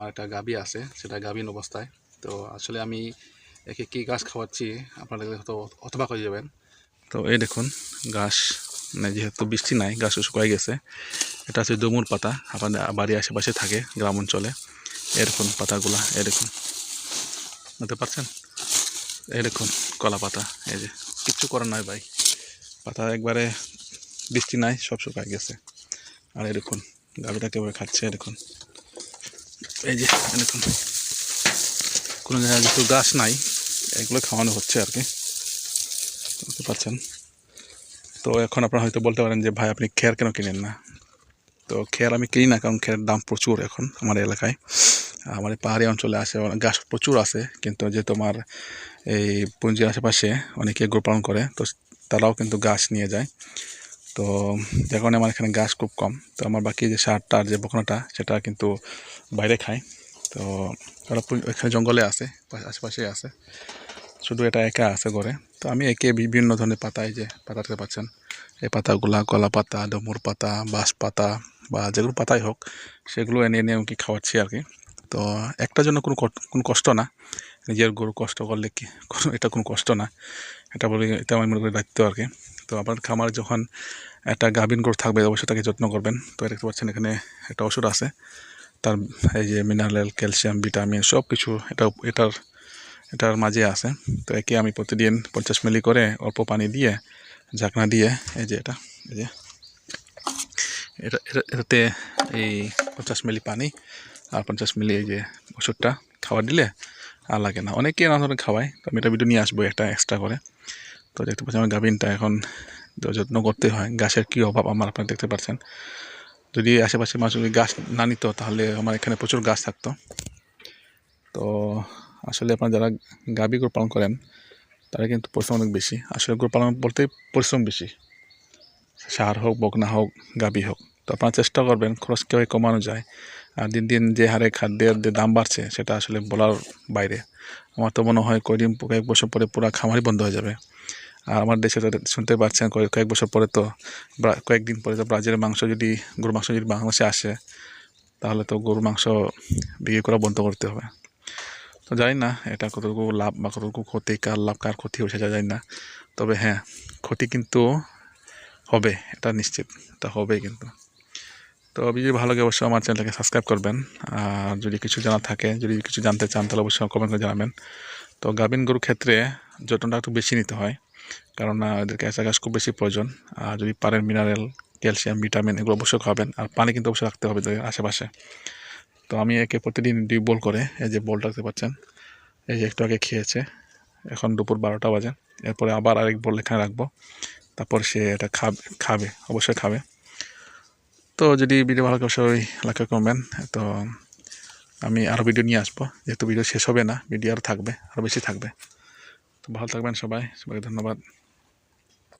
আমার একটা গাবি আছে, সেটা গাভীন অবস্থায়। তো আসলে আমি একে কী ঘাস খাওয়াচ্ছি আপনারা দেখলে হয়তো অতবাক হয়ে যাবেন। তো এই দেখুন, ঘাস মানে যেহেতু বৃষ্টি নাই, ঘাস শুকাই গেছে। এটা হচ্ছে ডুমুর পাতা, আপনাদের বাড়ির আশেপাশে থাকে গ্রাম অঞ্চলে। দেখুন পাতাগুলা দেখুন। বুঝতে পারছেন এই দেখুন, কলা পাতা, এই যে। কিচ্ছু করার নয় ভাই। পাতা একবারে বৃষ্টি নাই, সব শুকাই গেছে। আর দেখুন, গাভিটা কেবল খাচ্ছে দেখুন। এই যে দেখুন কোনো জায়গায় যেহেতু গাছ নাই, এগুলো খাওয়ানো হচ্ছে আর কি। বুঝতে পারছেন? তো এখন আপনারা হয়তো বলতে পারেন যে, ভাই, আপনি খেয়ার কেন কিনেন না? তো খেয়ার আমি কিনি না, কারণ খেয়ার দাম প্রচুর এখন আমার এলাকায়। আমার পাহাড়ি অঞ্চলে অনেক গাছ প্রচুর আছে, কিন্তু যেহেতু আমার এই পুঞ্জির আশেপাশে অনেকে গরু পালন করে, তো তারাও কিন্তু গাছ নিয়ে যায়। তো যে কারণে আমার এখানে গাছ খুব কম। তো আমার বাকি যে সারটা আর যে বকনাটা, সেটা কিন্তু বাইরে খায়। তো ওরা এখানে জঙ্গলে আছে আশেপাশেই আছে। শুধু এটা একা আছে ঘরে। তো আমি একে বিভিন্ন ধরনের পাতা, এই যে পাতা দেখতে পাচ্ছেন। এই পাতাগুলা কলা পাতা, ডমুর পাতা, বাঁশ পাতা বা যেগুলো পাতাই হোক, সেগুলো এনে এনে কি খাওয়াচ্ছি আর কি। তো একটার জন্য কোনো কোনো কষ্ট না। নিজের গরু কষ্ট করলে কি এটা কোনো কষ্ট না। এটা বলি এটা আমি মনে করি দায়িত্ব আর কি। তো আপনার খামার যখন একটা গাভিন গরু থাকবে, অবশ্যই তাকে যত্ন করবেন। তো দেখতে পাচ্ছেন এখানে একটা ওষুধ আছে। তার এই যে মিনারেল ক্যালসিয়াম ভিটামিন সব কিছু এটা, এটার এটার মাঝে আছে। তো একে আমি প্রতিদিন পঞ্চাশ মিলি করে অল্প পানি দিয়ে, ঝাঁকনা দিয়ে, এই যে এটা, এই যে এটা, এটা- এটাতে এই পঞ্চাশ মিলি পানি আর পঞ্চাশ মিলি এই যে ওষুধটা খাবার দিলে আর লাগে না। অনেকে নানা ধরনের খাওয়ায়। তো আমি এটা ভিডিও নিয়ে আসব একটা এক্সট্রা করে। তো দেখতে পাচ্ছি আমার গাভিনটা এখন যত্ন করতে হয়। গাছের কী অভাব আমার আপনারা দেখতে পাচ্ছেন। যদি আশেপাশে মানুষ যদি গাছ না নিত, তাহলে আমার এখানে প্রচুর গাছ থাকতো। তো আসলে আপনারা যারা গাভী গরু পালন করেন, তারা কিন্তু পরিশ্রম অনেক বেশি। আসলে গরু পালন বলতে পরিশ্রম বেশি। সার হোক, বকনা হোক, গাভী হোক। তো আপনারা চেষ্টা করবেন, খরচ কীভাবে কমানো যায়। আর দিন দিন যে হারে খাদ্যের যে দাম বাড়ছে, সেটা আসলে বলার বাইরে। আমার তো মনে হয় কয়দিন কয়েক বছর পরে পুরো খামারই বন্ধ হয়ে যাবে। আর আমার দেশে শুনতে পাচ্ছেন কয়েক বছর পরে তো কয়েকদিন পরে তো ব্রাজিলের মাংস যদি, গরুর মাংস যদি বাংলাদেশে আসে, তাহলে তো গরুর মাংস বিক্রি করা বন্ধ করতে হবে। তো জানি না এটা কতটুকু লাভ বা কতটুকু ক্ষতি, কার লাভ, কার ক্ষতি হবে সেটা জানি না। তবে হ্যাঁ ক্ষতি কিন্তু হবে, এটা নিশ্চিত, এটা হবে কিন্তু। তো যদি ভালো লাগে অবশ্যই আমার চ্যানেলটাকে সাবস্ক্রাইব করবেন। আর যদি কিছু জানা থাকে, যদি কিছু জানতে চান, তাহলে অবশ্যই কমেন্ট করে জানাবেন। তো গাভিন গরুর ক্ষেত্রে যত্নটা একটু বেশি নিতে হয়। আহ, এদেরকে অ্যাসা ঘাস খুব বেশি প্রয়োজন। আর যদি পারেন মিনারেল ক্যালসিয়াম ভিটামিন এগুলো অবশ্যই খাবেন। আর পানি কিন্তু অবশ্যই রাখতে হবে এদের আশেপাশে। তো আমি একে প্রতিদিন দুই বোল করে এই যে বল রাখতে পাচ্ছেন এই যে একটু আগে খেয়েছে। এখন দুপুর বারোটা বাজে। এরপরে আবার আরেক বল এখানে রাখব। তারপর সে এটা খাবে খাবে অবশ্যই খাবে। তো যদি ভিডিও ভালো লাগে অবশ্যই লাইক করবেন তো আমি আরও ভিডিও নিয়ে আসব। যেহেতু ভিডিও শেষ হবে না ভিডিও আরও থাকবে আরও বেশি থাকবে। ভালো থাকবেন সবাই সবাইকে ধন্যবাদ।